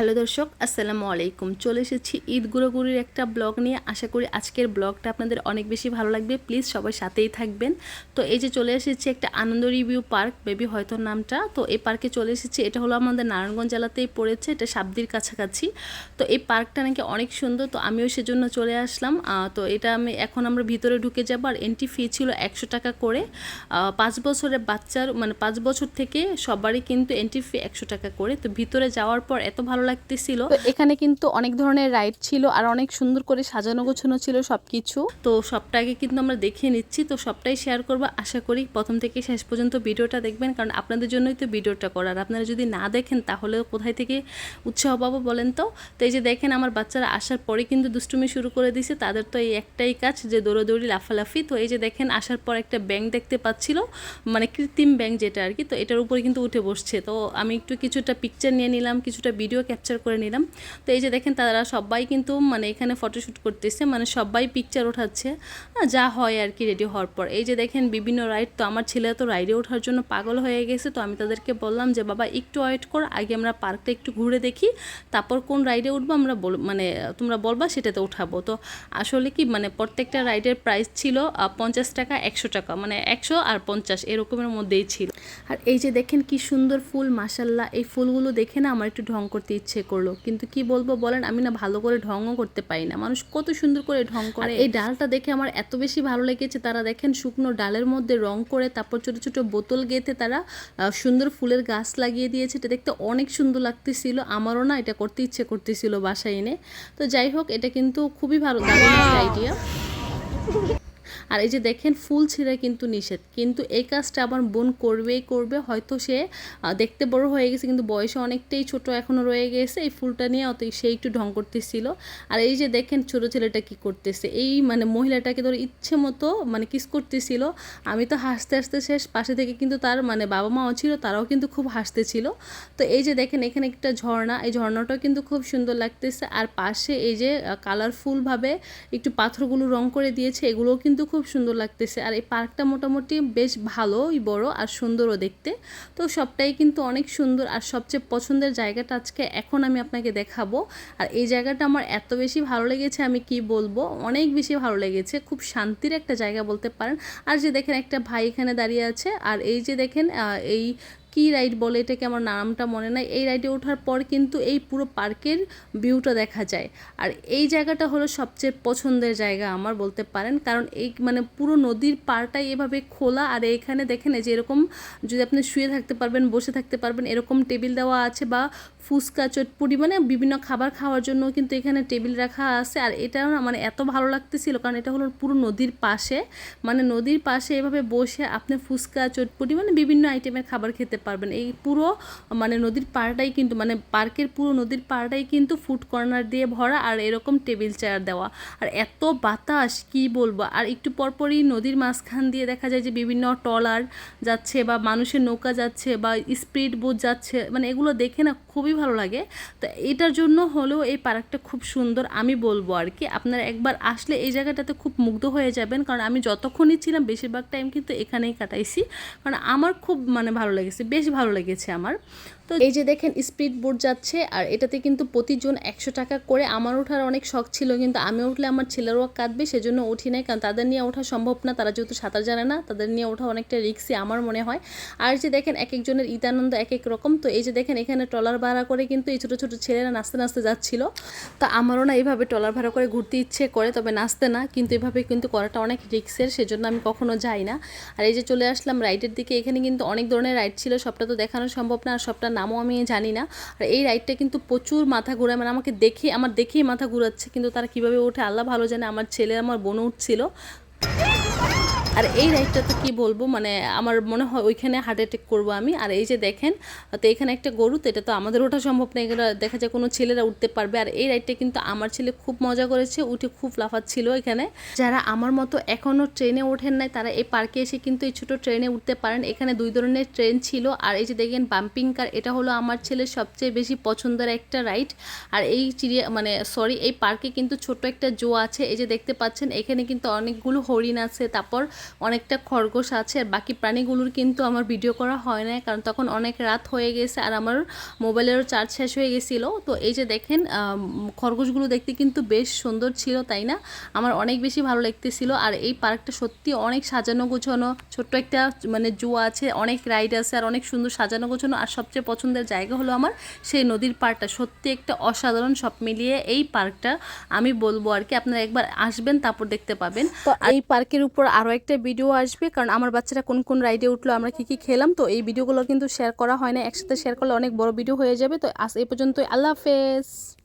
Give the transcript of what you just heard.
Hello দর্শক, আসসালামু আলাইকুম। চলে এসেছি ঈদ গুঁড়োগুড়ির একটা ব্লগ নিয়ে। আশা করি আজকের ব্লগটা আপনাদের অনেক বেশি ভালো লাগবে। প্লিজ সবাই সাথেই থাকবেন। তো এই যে চলে এসেছি একটা আনন্দ রিভিউ পার্ক, বেবি হয়তো নামটা। তো এই পার্কে চলে এসেছি। এটা হলো আমাদের নারায়ণগঞ্জ জেলাতেই পড়েছে, এটা সাবদির কাছাকাছি। তো এই পার্কটা নাকি অনেক সুন্দর, তো আমিও সেজন্য চলে আসলাম। তো এটা আমি এখন আমরা ভিতরে ঢুকে যাব, আর এন্ট্রি ফি ছিল একশো টাকা করে। পাঁচ বছরের বাচ্চার মানে পাঁচ বছর থেকে সবারই কিন্তু এন্ট্রি ফি একশো টাকা করে। তো ভিতরে যাওয়ার পর এত ভালো লাগতেছিল। এখানে কিন্তু অনেক ধরনের রাইড ছিল আর অনেক সুন্দর করে সাজানো গোছানো ছিল সব কিছু তো সবটাকে কিন্তু আমরা দেখে নিচ্ছি। তো সবটাই শেয়ার করব। আশা করি প্রথম থেকে শেষ পর্যন্ত ভিডিওটা দেখবেন। কারণ আপনাদের জন্যই তো ভিডিওটা করার। আপনারা যদি না দেখেন তাহলে কোথায় থেকে উৎসাহ পাবো বলেন তো? তো এই যে দেখেন আমার বাচ্চারা আসার পরে কিন্তু দুষ্টুমি শুরু করে দিছে। তাদের তো এই একটাই কাজ যে দৌড়াদৌড়ি লাফালাফি। তো এই যে দেখেন আসার পর একটা ব্যাংক দেখতে পাচ্ছিল। মানে কৃত্রিম ব্যাংক যেটা আর কি। তো এটার উপরে কিন্তু উঠে বসছে। তো আমি একটু কিছুটা পিকচার নিয়ে নিলাম কিছুটা ভিডিও ক্যাপচার করে নিলাম। তো এই যে দেখেন তারা সবাই কিন্তু মানে এখানে ফটোশ্যুট করতেছে মানে সবাই পিকচার ওঠাচ্ছে। যা হয় আর কি রেডি হওয়ার পর। এই যে দেখেন বিভিন্ন রাইড তো আমার ছেলে তো রাইডে ওঠার জন্য পাগল হয়ে গেছে, তো আমি তাদেরকে বললাম যে, বাবা, একটু ওয়েট কর, আগে আমরা পার্কটা একটু ঘুরে দেখি, তারপর কোন রাইডে উঠবো আমরা মানে তোমরা বলবা সেটাতে উঠাবো। তো আসলে কি মানে প্রত্যেকটা রাইডের প্রাইস ছিল পঞ্চাশ টাকা, একশো টাকা মানে একশো আর পঞ্চাশ এরকমের মধ্যেই ছিল। আর এই যে দেখেন কি সুন্দর ফুল মাসাল্লাহ এই ফুলগুলো দেখে না আমার একটু ঢং করতে ইচ্ছে করল। কিন্তু কি বলব বলেন আমি না ভালো করে ঢংও করতে পারি না। মানুষ কত সুন্দর করে ঢং করে। এই ডালটা দেখে আমার এত বেশি ভালো লেগেছে তারা দেখেন শুকনো ডালের মধ্যে রং করে তারপর ছোট ছোট বোতল গেঁথে তারা সুন্দর ফুলের গাছ লাগিয়ে দিয়েছে। এটা দেখতে অনেক সুন্দর লাগতেছিল। আমারও না এটা করতে ইচ্ছে করতেছিল বাসায় এনে। তো যাই হোক এটা কিন্তু খুবই ভালো দারুণ একটা আইডিয়া আর এই যে দেখেন, ফুল ছিঁড়া কিন্তু নিষেধ। কিন্তু এই কাজটা আমার বোন করবেই করবে। হয়তো সে দেখতে বড় হয়ে গেছে, কিন্তু বয়সে অনেকটাই ছোট এখনও রয়ে গেছে। এই ফুলটা নিয়ে অত সে একটু ঢং করতেছিল। আর এই যে দেখেন, ছোট ছেলেটা কি করতেছে। এই মানে মহিলাটাকে ধরে ইচ্ছে মতো মানে কিস করতেছিল। আমি তো হাসতে হাসতে শেষ, পাশে থেকে কিন্তু তার মানে বাবা মাও ছিল, তারাও কিন্তু খুব হাসতেছিল। তো এই যে দেখেন, এখানে একটা ঝর্ণা, এই ঝর্ণাটাও কিন্তু খুব সুন্দর লাগতেছে। আর পাশে এই যে কালারফুলভাবে একটু পাথরগুলো রং করে দিয়েছে, এগুলোও কিন্তু খুব সুন্দর লাগতেছে। আর এই পার্কটা মোটামুটি বেশ ভালোই বড় আর সুন্দরও দেখতে। তো সবটাই কিন্তু অনেক সুন্দর আর সবচেয়ে পছন্দের জায়গাটা আজকে এখন আমি আপনাকে দেখাবো। আর এই জায়গাটা আমার এত বেশি ভালো লেগেছে আমি কি বলব? অনেক বেশি ভালো লেগেছে। খুব শান্তির একটা জায়গা বলতে পারেন। আর যে দেখেন একটা ভাই এখানে দাঁড়িয়ে আছে। আর এই যে দেখেন এই কি রাইড বলে, এটাকে আমার নামটা মনে নাই। এই রাইডে ওঠার পর কিন্তু এই পুরো পার্কের ভিউটা দেখা যায়। আর এই জায়গাটা হলো সবচেয়ে পছন্দের জায়গা আমার বলতে পারেন। কারণ এই মানে পুরো নদীর পাড়টাই এভাবে খোলা। আর এখানে দেখেন যে এরকম যদি আপনি শুয়ে থাকতে পারবেন, বসে থাকতে পারবেন, এরকম টেবিল দেওয়া আছে বা ফুচকা চটপুরি মানে বিভিন্ন খাবার খাওয়ার জন্য কিন্তু এখানে টেবিল রাখা আছে। আর এটা মানে এত ভালো লাগতেছিল, কারণ এটা হলো পুরো নদীর পাশে। মানে নদীর পাশে এভাবে বসে আপনি ফুচকা চটপুরি মানে বিভিন্ন আইটেমের খাবার খেতে পারবেন। এই পুরো মানে নদীর পাড়টাই কিন্তু মানে পার্কের পুরো নদীর পাড়টাই কিন্তু ফুড কর্নার দিয়ে ভরা আর এরকম টেবিল চেয়ার দেওয়া। আর এত বাতাস, কি বলব? আর একটু পরপরই নদীর মাঝখান দিয়ে দেখা যায় যে বিভিন্ন টলার যাচ্ছে বা মানুষের নৌকা যাচ্ছে বা স্পিড বোট যাচ্ছে মানে এগুলো দেখে না খুবই ভালো লাগে। তো এটার জন্য হলেও এই পার্কটা খুব সুন্দর আমি বলব আর কি। আপনারা একবার আসলে এই জায়গাটাতে খুব মুগ্ধ হয়ে যাবেন, কারণ আমি যতক্ষণই ছিলাম, বেশিরভাগ টাইম কিন্তু এখানেই কাটাইছি। কারণ আমার খুব মানে ভালো লেগেছে। বেশ ভালো লেগেছে আমার। তো এই যে দেখেন স্পিড বোট যাচ্ছে, আর এটাতে কিন্তু প্রতিজন একশো টাকা করে আমার ওঠার অনেক শখ ছিল, কিন্তু আমি উঠলে আমার ছেলেরাও কাঁদবে, সেজন্য উঠি নাই, কারণ তাদের নিয়ে ওঠা সম্ভব না, তারা যেহেতু সাঁতার জানে না, তাদের নিয়ে ওঠা অনেকটা রিক্সি আমার মনে হয়। আর যে দেখেন এক একজনের ঈদানন্দ এক এক রকম, তো এই যে দেখেন, এখানে ট্রলার ভাড়া করে কিন্তু এই ছোটো ছোটো ছেলেরা নাচতে নাচতে যাচ্ছিল। তো আমারও না এইভাবে ট্রলার ভাড়া করে ঘুরতে ইচ্ছে করে, তবে নাচতে না, কিন্তু এভাবে কিন্তু করাটা অনেক রিক্সের, সেজন্য আমি কখনো যাই না। আর এই যে চলে আসলাম, রাইডের দিকে, এখানে কিন্তু অনেক ধরনের রাইড ছিল, সবটা তো দেখানো সম্ভব না, আর সবটার নামও আমি জানি না। আর এই রাইডটা কিন্তু প্রচুর মাথা ঘোরায়। মানে আমাকে দেখে, আমার দেখেই মাথা ঘুরাচ্ছে। কিন্তু তারা কীভাবে ওঠে, আল্লাহ ভালো জানে। আমার ছেলে, আমার বোনও উঠছিল। আর এই রাইডটা তো কী বলব মানে আমার মনে হয় ওইখানে হার্ট অ্যাটেক করব আমি। আর এই যে দেখেন, তো এখানে একটা গরু, তো এটা তো আমাদের ওঠা সম্ভব না। এগুলো দেখা যায় কোনো ছেলেরা উঠতে পারবে। আর এই রাইডটা কিন্তু আমার ছেলে খুব মজা করেছে, উঠে খুব লাফাচ্ছিল এখানে। যারা আমার মতো এখনও ট্রেনে ওঠেন নাই, তারা এই পার্কে এসে কিন্তু এই ছোটো ট্রেনে উঠতে পারেন। এখানে দুই ধরনের ট্রেন ছিল। আর এই যে দেখেন বাম্পিং কার এটা হলো আমার ছেলের সবচেয়ে বেশি পছন্দের একটা রাইড আর এই চিড়িয়া মানে সরি এই পার্কে কিন্তু ছোট একটা জো আছে। এই যে দেখতে পাচ্ছেন, এখানে কিন্তু অনেকগুলো হরিণ আছে তারপর অনেকটা খরগোশ আছে আর বাকি প্রাণীগুলোর কিন্তু আমার ভিডিও করা হয় না কারণ তখন অনেক রাত হয়ে গেছে আর আমার মোবাইলেরও চার্জ শেষ হয়ে গেছিল। তো এই যে দেখেন খরগোশগুলো দেখতে কিন্তু বেশ সুন্দর ছিল তাই না? আমার অনেক বেশি ভালো লাগতেছিল আর এই পার্কটা সত্যি অনেক সাজানো গোছানো ছোট্ট একটা মানে জু আছে অনেক রাইড আছে আর অনেক সুন্দর সাজানো গোছানো। আর সবচেয়ে পছন্দের জায়গা হলো আমার সেই নদীর পাড়টা। সত্যি একটা অসাধারণ সব মিলিয়ে এই পার্কটা আমি বলব আর কি। আপনারা একবার আসবেন তারপর দেখতে পাবেন। তো এই পার্কের উপর আরও একটা ভিডিও আসবে, কারণ আমার বাচ্চারা কোন কোন রাইডে উঠল, আমরা কি কি খেলাম, তো এই ভিডিওগুলো কিন্তু শেয়ার করা হয় না। একসাথে শেয়ার করলে অনেক বড় ভিডিও হয়ে যাবে, তো আজ এই পর্যন্তই। আল্লাহ হাফেজ।